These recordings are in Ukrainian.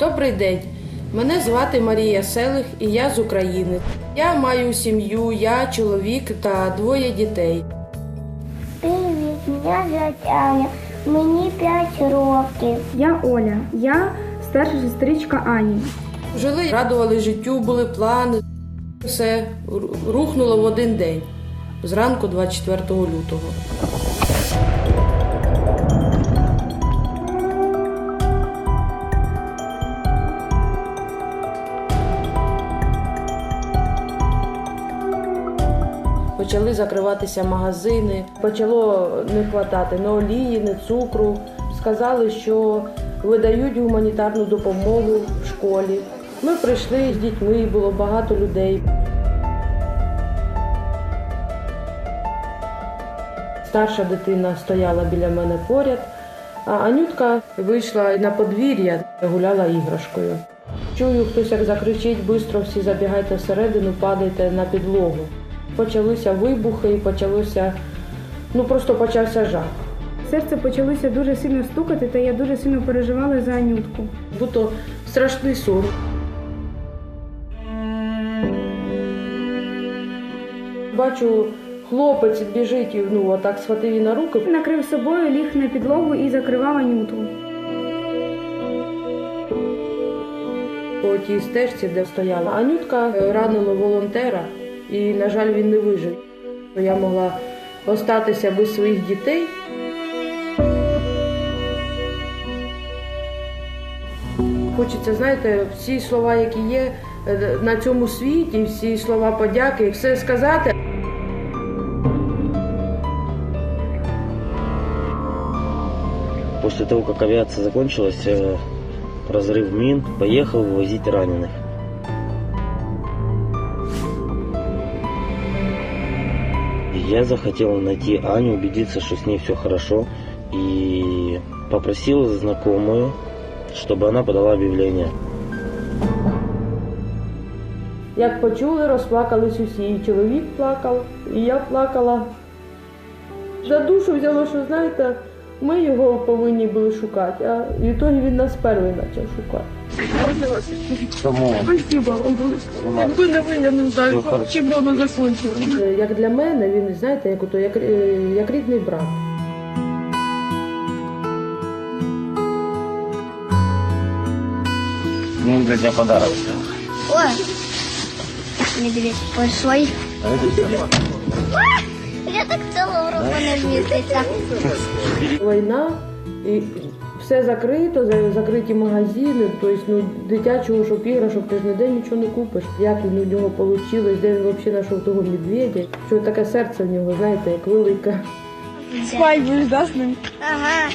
Добрий день. Мене звати Марія Селих і я з України. Я маю сім'ю, я чоловік та двоє дітей. Привіт, мене Аня. Мені 5 років. Я Оля, я старша сестричка Ані. Жили, радували життю, були плани. Все рухнуло в один день, зранку 24 лютого. Почали закриватися магазини, почало не вистачати ні олії, ні цукру. Сказали, що видають гуманітарну допомогу в школі. Ми прийшли з дітьми, було багато людей. Старша дитина стояла біля мене поряд, а Анютка вийшла на подвір'я, гуляла іграшкою. Чую, хтось як закричить, швидко всі забігайте всередину, падайте на підлогу. Почалися вибухи і почалося, ну просто почався жах. Серце почалося дуже сильно стукати, та я дуже сильно переживала за Анютку. Будто страшний сон. Бачу, хлопець біжить, і, ну отак схватив її на руки. Накрив собою, ліг на підлогу і закривав Анюту. по тій стежці, де стояла Анютка, е, ранило волонтера, і, на жаль, він не вижив. Я могла остатися без своїх дітей. Хочеться, знаєте, всі слова, які є е, на цьому світі, всі слова подяки, все сказати. После того, как авиация закончилась, э, разрыв мин, поехал вывозить раненых. Я захотел найти Аню, убедиться, что с ней все хорошо, и попросил знакомую, чтобы она подала объявление. Як почули, розплакались усі. І чоловік плакав, і я плакала. За душу взяло, що знаєте, ми його повинні були шукати, а відтоді він нас перший почав шукати. Чому? Спасибо вам. Якби не ви, я не знаю, чим би воно закінчилося. Е, Як для мене, він, знаєте, як, ото, як, е, як рідний брат. Ну, для тебя подарок. Ой, медведь большой. Я так целого року не вміститься. Війна, і все закрито, за- закриті магазини, тобто ну, дитячого щоб іграшок, ти ж ніде нічого не купиш. Як він у нього вийшло, де він взагалі знайшов того медведя. Що таке серце в нього, знаєте, як велике. Спать будеш, да, з ним? Ага.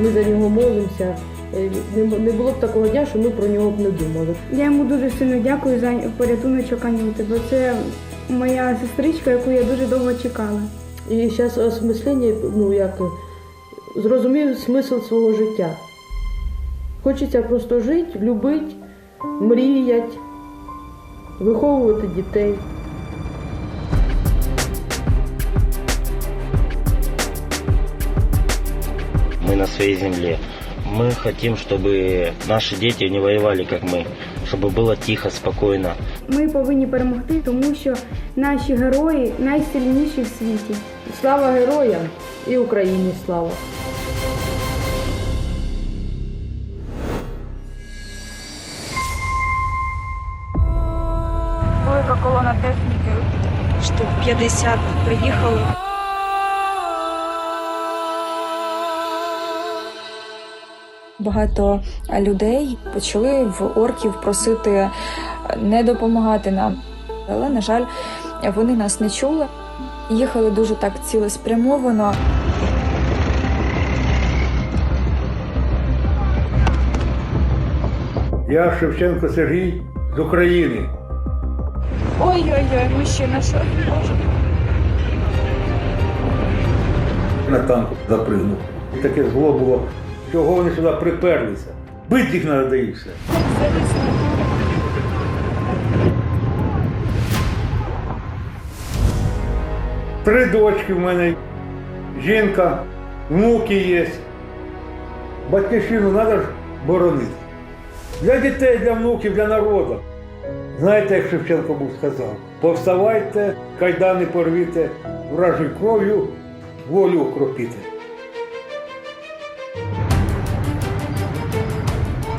Ми за нього молимося. Е, Не не було б такого дня, що ми про нього б не думали. Я йому дуже сильно дякую за порятуночок Анюти, бо це моя сестричка, яку я дуже довго чекала. І зараз осмислення, ну як зрозумів смисл свого життя. Хочеться просто жити, любити, мріяти, виховувати дітей. Мы на своей земле. Мы хотим, чтобы наши дети не воевали, как мы. Чтобы было тихо, спокойно. Ми повинні перемогти, тому що наші герої найсильніші в світі. Слава героям і Україні слава! Велика колона техніки, штук 50 приїхали. Багато людей почали в орків просити не допомагати нам. Але, на жаль, вони нас не чули. Їхали дуже так цілеспрямовано. Я Шевченко Сергій з України. Ой-ой-ой, мужчина, що? На танку запригнув. І таке зло було. Чого вони сюди приперлися? Бити їх треба і. Три дочки в мене, жінка, внуки є. Батьківщину треба ж боронити. Для дітей, для внуків, для народу. Знаєте, як Шевченко був сказав, повставайте, кайдани порвіте, вражою кров'ю волю окропіте.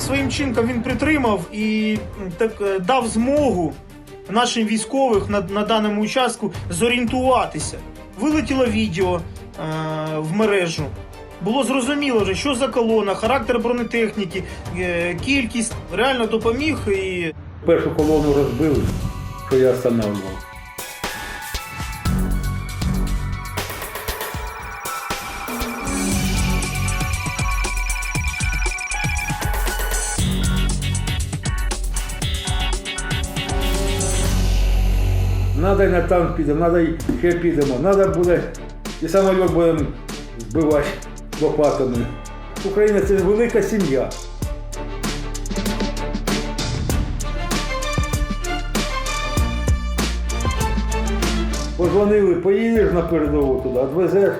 Своїм чинком він притримав і так е, дав змогу нашим військових на, на даному участку зорієнтуватися. Вилетіло відео е, в мережу. Було зрозуміло що за колона, характер бронетехніки, е, кількість реально допоміг і Першу колону розбили, що я встановлював. Й на танк підемо, надо й ще підемо, надо буде і самоліт будемо збивати лопатами. Україна це велика сім'я. Позвонили, поїдеш на передову туди, відвезеш.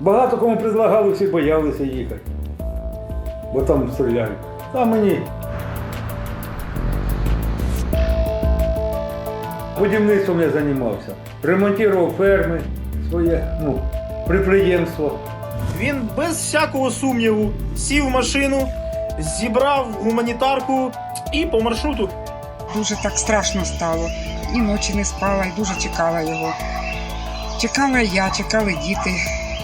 Багато кому предлагали, всі боялися їхати. Бо там стріляють. А мені. Будівництвом я займався. Ремонтував ферми, своє ну, підприємство. він без всякого сумніву сів в машину, зібрав гуманітарку і по маршруту Дуже так страшно стало. І ночі не спала, і дуже чекала його. Чекала я, чекали діти,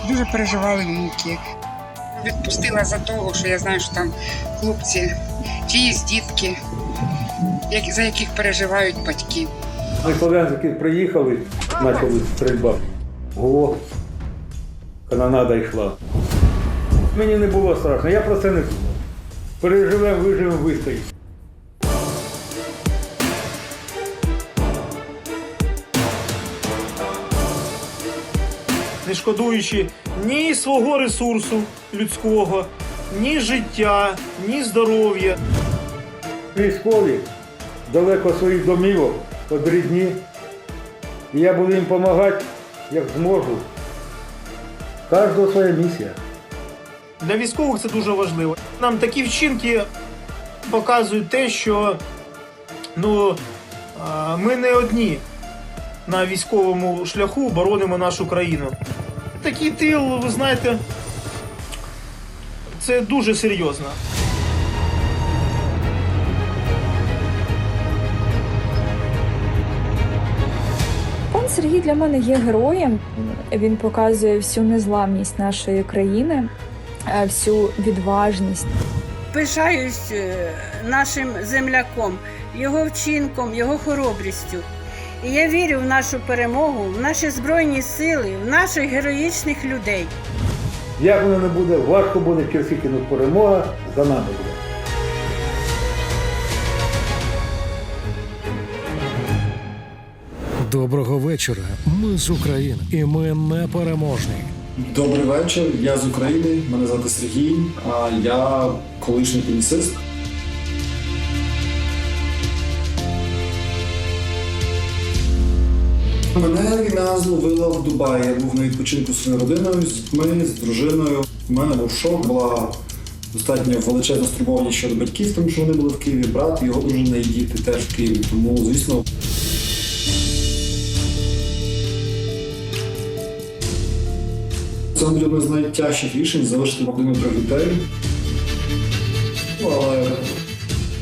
дуже переживали внуки. Відпустила за того, що я знаю, що там хлопці, чиїсь дітки, за яких переживають батьки. Ми слов'янські приїхали, почали стрільба. Ого, канонада йшла. Мені не було страшно, я про це не думав. Переживемо, виживемо, вистоїмо. не шкодуючи ні свого ресурсу людського, ні життя, ні здоров'я. Військові далеко своїх домівок, рідні. І я буду їм допомагати, як зможу. Кожного своя місія. Для військових це дуже важливо. Нам такі вчинки показують те, що ну, ми не одні на військовому шляху боронимо нашу країну. Такий тил, ви знаєте, це дуже серйозно. Сергій для мене є героєм. Він показує всю незламність нашої країни, е, всю відважність. Пишаюсь е, нашим земляком, його вчинком, його хоробрістю. І я вірю в нашу перемогу, в наші збройні сили, в наших героїчних людей. Як воно не буде, важко буде, через скільки перемога за нами буде. Доброго вечора. Ми з України, і ми непереможні. Добрий вечір. Я з України. Мене звати Сергій. А я колишній тенісист. Мене війна зловила в Дубаї. Я був на відпочинку зі своєю родиною, з дітьми, з дружиною. У мене був шок, була достатньо величезна стурбованість щодо батьків, тому що вони були в Києві. Брат, його дружина і діти теж в Києві. Тому, звісно, Це буде одне з найтяжчих рішень залишити родину трьох дітей. Але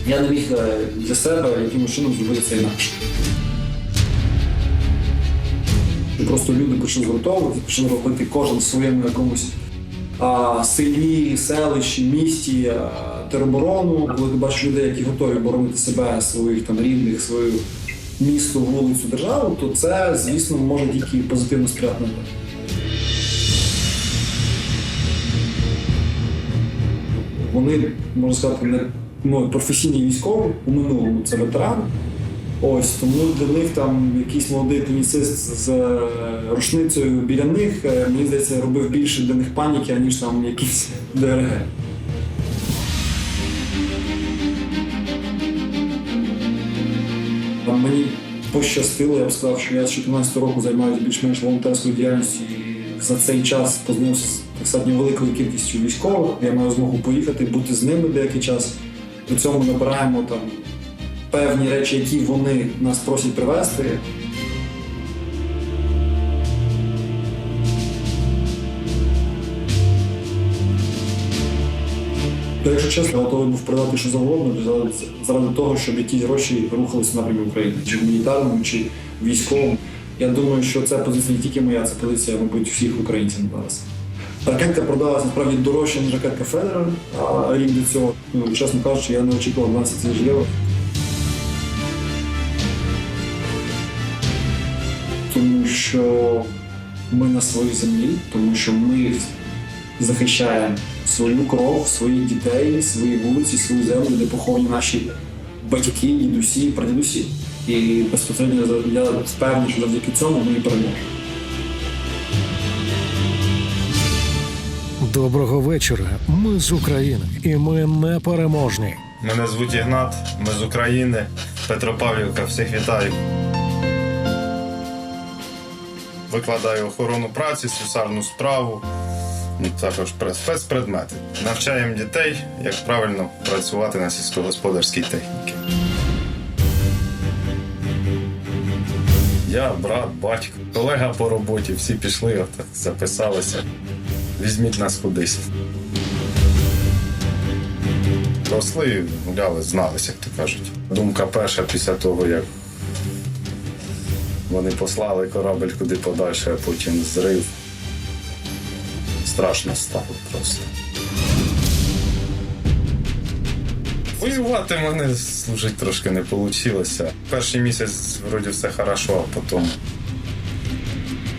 я не міг е, для себе якимось чином зробити це інакше. Просто люди почали згуртовувати, почали робити кожен в своєму якомусь а, селі, селищі, місті а, тероборону. Коли ти бачиш людей, які готові боронити себе, своїх там рідних, свою місто, вулицю, державу, то це, звісно, може тільки позитивно сприяти Вони, можна сказати, не ну, професійні військові у минулому це ветерани. Ось тому для них там якийсь молодий тенісист з е, рушницею біля них, е, мені здається, робив більше для них паніки, аніж там якийсь ДРГ. Мені пощастило. Я б сказав, що я з 14 року займаюся більш-менш волонтерською діяльністю. І за цей час познайомився з достатньо великою кількістю військових. Я маю змогу поїхати, бути з ними деякий час. При цьому набираємо там певні речі, які вони нас просять привезти. Якщо чесно, я готовий був продати що завгодно заради того, щоб якісь гроші рухалися напрямі України, чи гуманітарному, чи військовому. Я думаю, що це позиція не тільки моя, це позиція, мабуть, всіх українців зараз. Ракетка продалася насправді дорожче, ніж ракетка Федера, а рік до цього, ну, чесно кажучи, я не очікував 12 тисяч євро. Тому що ми на своїй землі, тому що ми захищаємо свою кров, своїх дітей, свої вулиці, свою землю, де поховані наші батьки, дідусі, прадідусі. І безпосередньо я впевнений, що завдяки цьому ми і переможемо. Доброго вечора. Ми з України, і ми не переможні. Мене звуть Ігнат, ми з України, Петропавлівка, всіх вітаю. Викладаю охорону праці, слюсарну справу, ну, також спецпредмети. Навчаємо дітей, як правильно працювати на сільськогосподарській техніці. Я, брат, батько, колега по роботі, всі пішли, записалися. Візьміть нас кудись. Росли, гуляли, зналися, як то кажуть. Думка перша після того, як вони послали корабель куди подальше, а потім зрив. Страшно стало просто. Воювати мене служить трошки не вийшло. Перший місяць вроді все хорошо, а потім,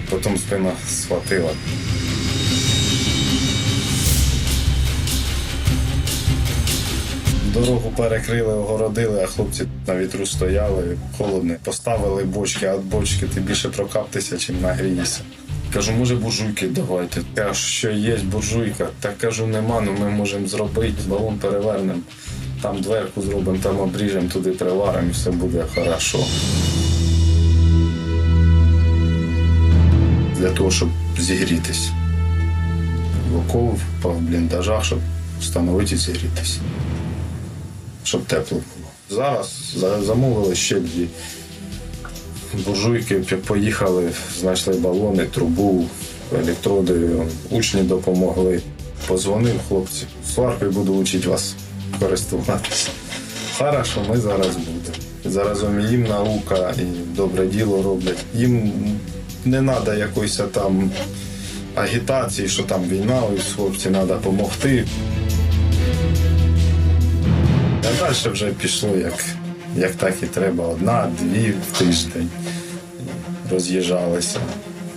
потім спина схватила. Дорогу перекрили, огородили, а хлопці на вітру стояли, холодно. Поставили бочки, а бочки ти більше прокаптися, чим нагрієшся. Кажу, може буржуйки давайте. Кажу, що є буржуйка. Так кажу, нема, ну ми можемо зробити, балон перевернемо, там дверку зробимо, там обріжемо, туди приваримо і все буде хорошо. Для того, щоб зігрітись. В оков, по бліндажах, щоб встановити і зігрітись щоб тепло було. Зараз замовили ще дві буржуйки, поїхали, знайшли балони, трубу, електроди, учні допомогли. Позвонив хлопці, сваркою буду вчити вас користуватися. Хорошо, ми зараз будемо. Заразом їм наука і добре діло роблять. Їм не треба якоїсь там агітації, що там війна, ось хлопці треба допомогти. А далі вже пішло як, як так і треба. Одна, дві в тиждень роз'їжджалися.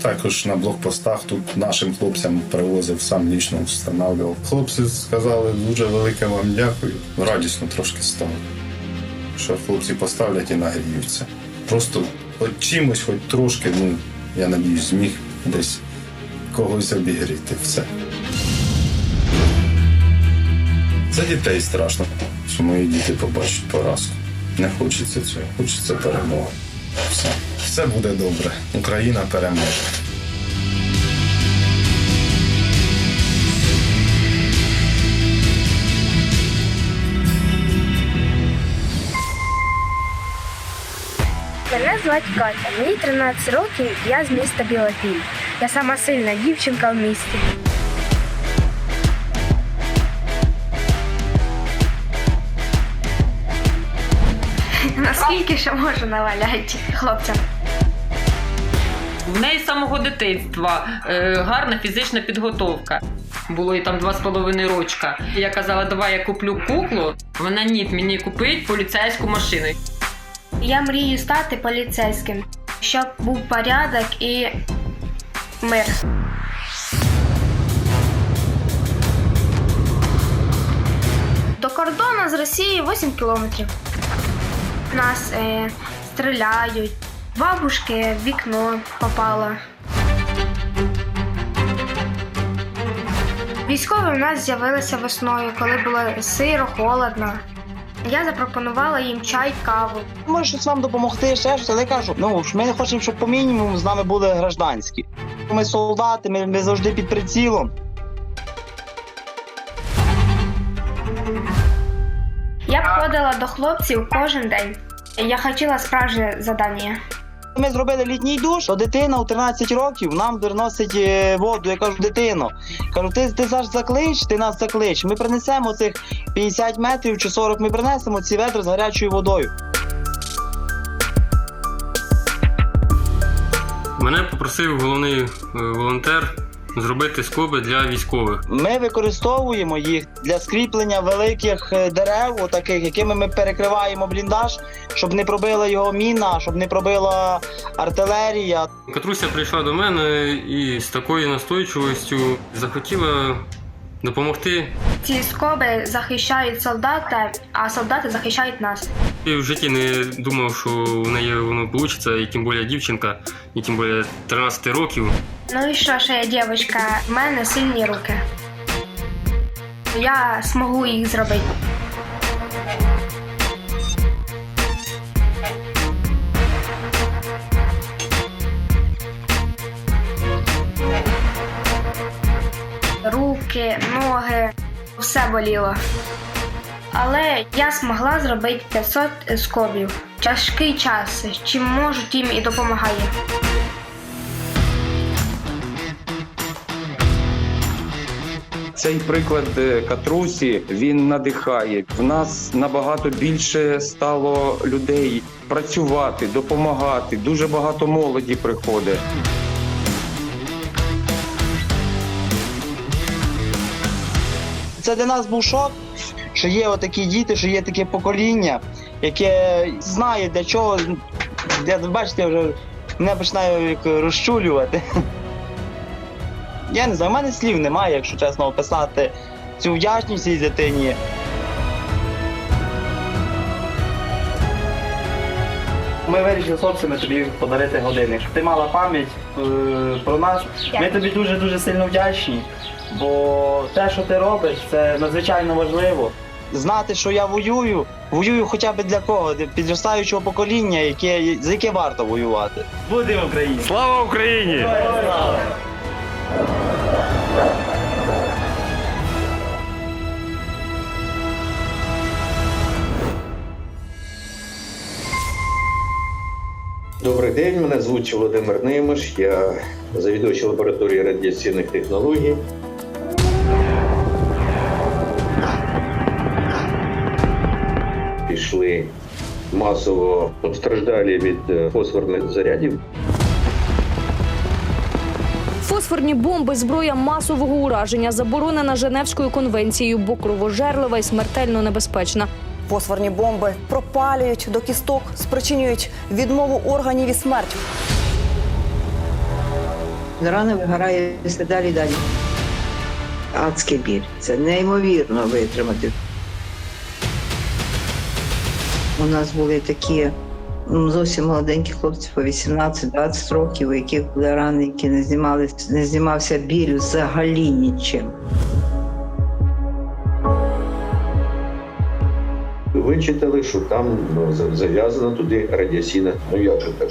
Також на блокпостах тут нашим хлопцям привозив, сам лічно встановлював. Хлопці сказали дуже велике вам дякую. Радісно трошки стало. Що хлопці поставлять і нагріються. Просто хоч чимось, хоч трошки, ну, я надіюсь, зміг десь когось обігріти. Все. За дітей страшно, що мої діти побачать поразку. Не хочеться цього, хочеться перемоги. Все. Все буде добре. Україна переможе. Мене звати Катя, мені 13 років, я з міста Білопіль. Я сама сильна дівчинка в місті. Ще можу наваляти хлопцям? В неї з самого дитинства е, гарна фізична підготовка. Було їй там два з половиною рочка. Я казала, давай я куплю куклу. Вона ні, мені купить поліцейську машину. Я мрію стати поліцейським, щоб був порядок і мир. До кордону з Росією 8 кілометрів. Нас е, стріляють. Бабушки в вікно попала. Військові в нас з'явилися весною, коли було сиро, холодно. Я запропонувала їм чай, каву. Може щось вам допомогти, ще щось, але я кажу, ну ми не хочемо, щоб по мінімуму з нами були гражданські. Ми солдати, ми, ми завжди під прицілом. Б до хлопців кожен день. Я хотіла справжнє завдання. Ми зробили літній душ, то дитина у 13 років нам приносить е, воду. Я кажу, дитино, кажу, ти, ти зараз заклич, ти нас заклич. Ми принесемо цих 50 метрів чи 40, ми принесемо ці ведра з гарячою водою. Мене попросив головний е, волонтер зробити скоби для військових. Ми використовуємо їх для скріплення великих е, дерев, таких, якими ми перекриваємо бліндаж, щоб не пробила його міна, щоб не пробила артилерія. Катруся прийшла до мене і з такою настойчивістю захотіла допомогти. Ці скоби захищають солдата, а солдати захищають нас. Я в житті не думав, що в неї воно вийде, і тим більше дівчинка, і тим більше 13 років. Ну і що ж я дівчинка, в мене сильні руки. Я змогу їх зробити. Руки, ноги, все боліло. Але я змогла зробити 500 скобів. Тяжкий час, чим можу, тим і допомагаю. Цей приклад е, Катрусі він надихає. В нас набагато більше стало людей працювати, допомагати. Дуже багато молоді приходить. Це для нас був шок, що є отакі діти, що є таке покоління, яке знає для чого. Я, бачите, вже мене починаю як розчулювати. Я не знаю, в мене слів немає, якщо чесно описати цю вдячність цій дитині. Ми вирішили з хлопцями тобі подарити годинник, щоб ти мала пам'ять е, про нас. Ми тобі дуже дуже сильно вдячні, бо те, що ти робиш, це надзвичайно важливо. Знати, що я воюю, воюю хоча б для кого? Для підростаючого покоління, яке, за яке варто воювати. Будемо Україні! Слава Україні! Добрий день, мене звуть Володимир Неймиш, я завідувач лабораторії радіаційних технологій. Пішли масово постраждалі від е, фосфорних зарядів. Фосфорні бомби зброя масового ураження заборонена Женевською конвенцією, бо кровожерлива і смертельно небезпечна. Фосфорні бомби пропалюють до кісток, спричинюють відмову органів і смерть. Рана вигорає все далі і далі. Адський біль. Це неймовірно витримати. У нас були такі зовсім молоденькі хлопці по 18-20 років, у яких були рани, які не знімали, не знімався біль взагалі нічим. Вичитали, що там ну, зав'язана туди радіаційна. Ну як же так?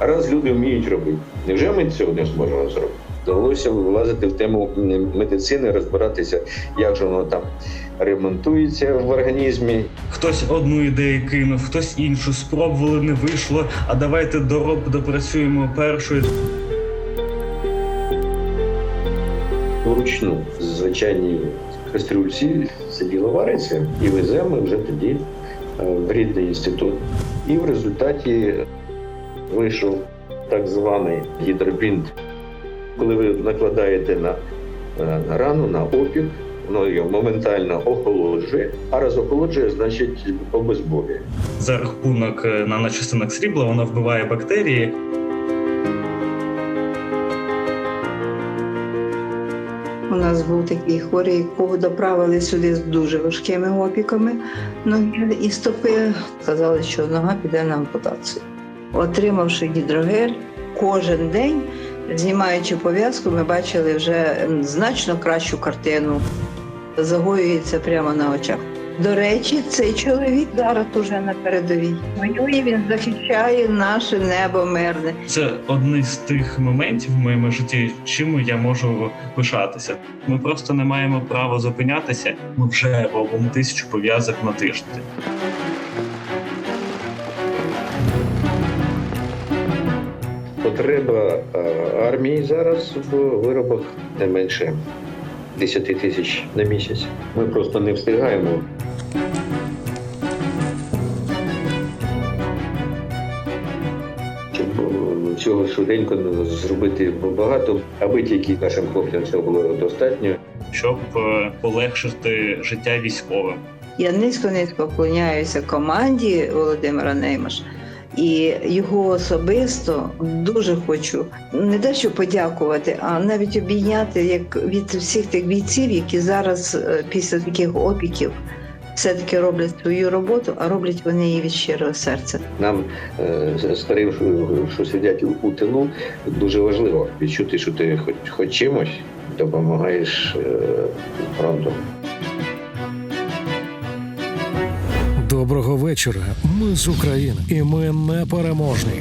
Раз люди вміють робити, невже ми цього не зможемо зробити? Довелося влазити в тему медицини, розбиратися, як же воно там ремонтується в організмі. Хтось одну ідею кинув, хтось іншу спробували, не вийшло. А давайте дороб допрацюємо першою. вручну з звичайній кастрюльці це діло вариться і веземо вже тоді е, в рідний інститут. І в результаті вийшов так званий гідробінт. Коли ви накладаєте на, е, на рану, на опік, воно його моментально охолоджує, а раз охолоджує, значить обезболює. За рахунок е, наночастинок срібла вона вбиває бактерії. У нас був такий хворий, якого доправили сюди з дуже важкими опіками ноги і стопи. Сказали, що нога піде на ампутацію. Отримавши гідрогель, кожен день, знімаючи пов'язку, ми бачили вже значно кращу картину. Загоюється прямо на очах. До речі, цей чоловік зараз уже на передовій. Воює він захищає наше небо мирне. Це один з тих моментів в моєму житті, чим я можу пишатися. Ми просто не маємо права зупинятися. Ми вже робимо тисячу пов'язок на тиждень. Потреба е, армії зараз в виробах не менше 10 тисяч на місяць. Ми просто не встигаємо. Щоб е, цього швиденько зробити багато, аби тільки нашим хлопцям цього було достатньо. щоб е, полегшити життя військовим. Я низько низько вклоняюся команді Володимира Неймаш. І його особисто дуже хочу не те, що подякувати, а навіть обійняти як від всіх тих бійців, які зараз е, після таких опіків все-таки роблять свою роботу, а роблять вони її від щирого серця. Нам е, старим, що, сидять у, у тилу, дуже важливо відчути, що ти хоч, хоч чимось допомагаєш е, Доброго вечора. Ми з України, і ми не переможні.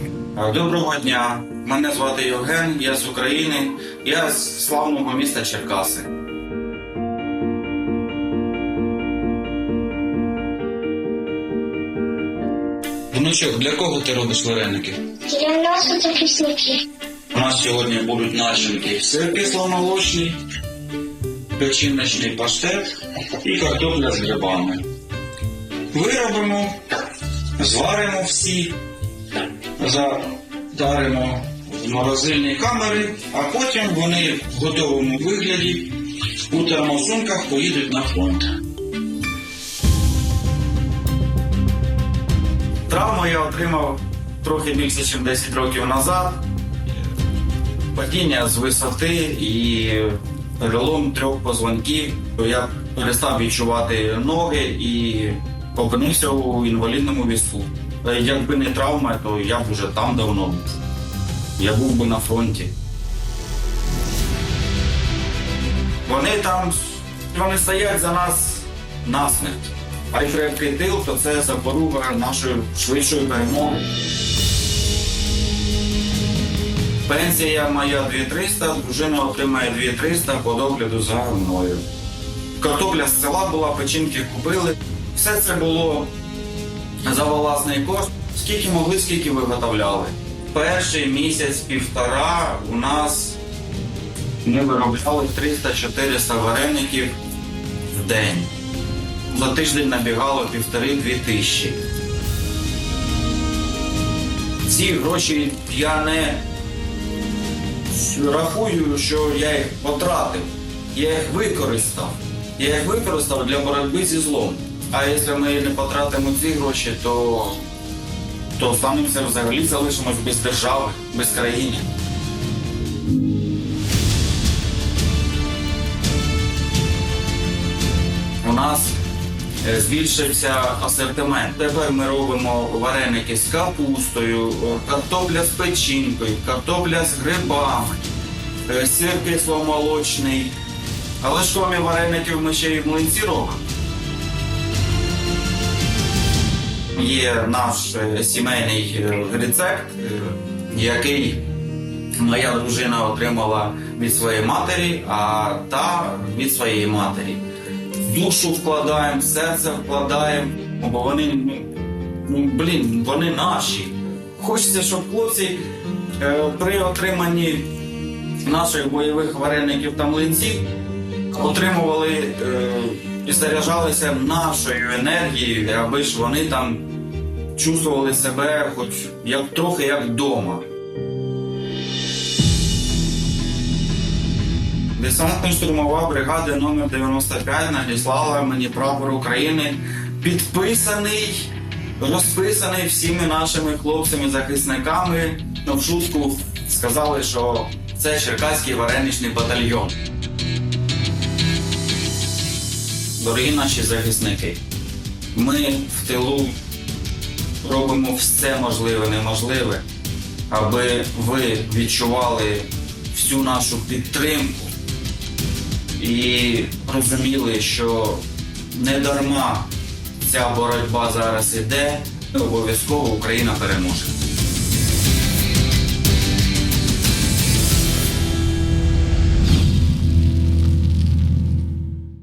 Доброго дня. Мене звати Євген, я з України. Я з славного міста Черкаси. Внучок, для кого ти робиш вареники? Для нас захисники. У нас сьогодні будуть начинки сир кисломолочний, печіночний паштет і картопля з грибами. Виробимо, зваримо всі, задаримо в морозильні камери, а потім вони в готовому вигляді у термосумках поїдуть на фронт. Травму я отримав трохи більше, ніж 10 років назад. Падіння з висоти і перелом трьох позвонків. Я перестав відчувати ноги і опинився у інвалідному візку. Якби не травма, то я б вже там давно був. Я був би на фронті. Вони там вони стоять за нас насмерть. А й крепкий тил, то це запоруга нашої швидшої перемоги. Пенсія моя 2300, дружина отримає 2300 по догляду за мною. Картопля з села була, печінки купили. Все це було за власний кошт. Скільки могли, скільки виготовляли. Перший місяць-півтора у нас ми виробляли 300-400 вареників в день. За тиждень набігало півтори-дві тисячі. Ці гроші я не рахую, що я їх потратив. Я їх використав. Я їх використав для боротьби зі злом. А якщо ми не потратимо ці гроші, то, то станемося взагалі залишимось без держави, без країни. У нас е, збільшився асортимент. Тепер ми робимо вареники з капустою, е, картопля з печінкою, картопля з грибами, е, сир кисломолочний. Але ж крім вареників ми ще й млинці робимо. Є наш е, сімейний е, рецепт, е, який моя дружина отримала від своєї матері, а та від своєї матері. Душу вкладаємо, серце вкладаємо, бо вони, ну, ну, блін, вони наші. Хочеться, щоб хлопці при отриманні наших бойових вареників та млинців отримували і заряджалися нашою енергією, аби ж вони там чувствували себе хоч як трохи як вдома. Десантно-штурмова бригада номер 95 надіслала мені прапор України, підписаний, розписаний всіми нашими хлопцями-захисниками. Ну, в шутку сказали, що це Черкаський вареничний батальйон. Дорогі наші захисники, ми в тилу робимо все можливе, неможливе, аби ви відчували всю нашу підтримку і розуміли, що не дарма ця боротьба зараз іде, обов'язково Україна переможе.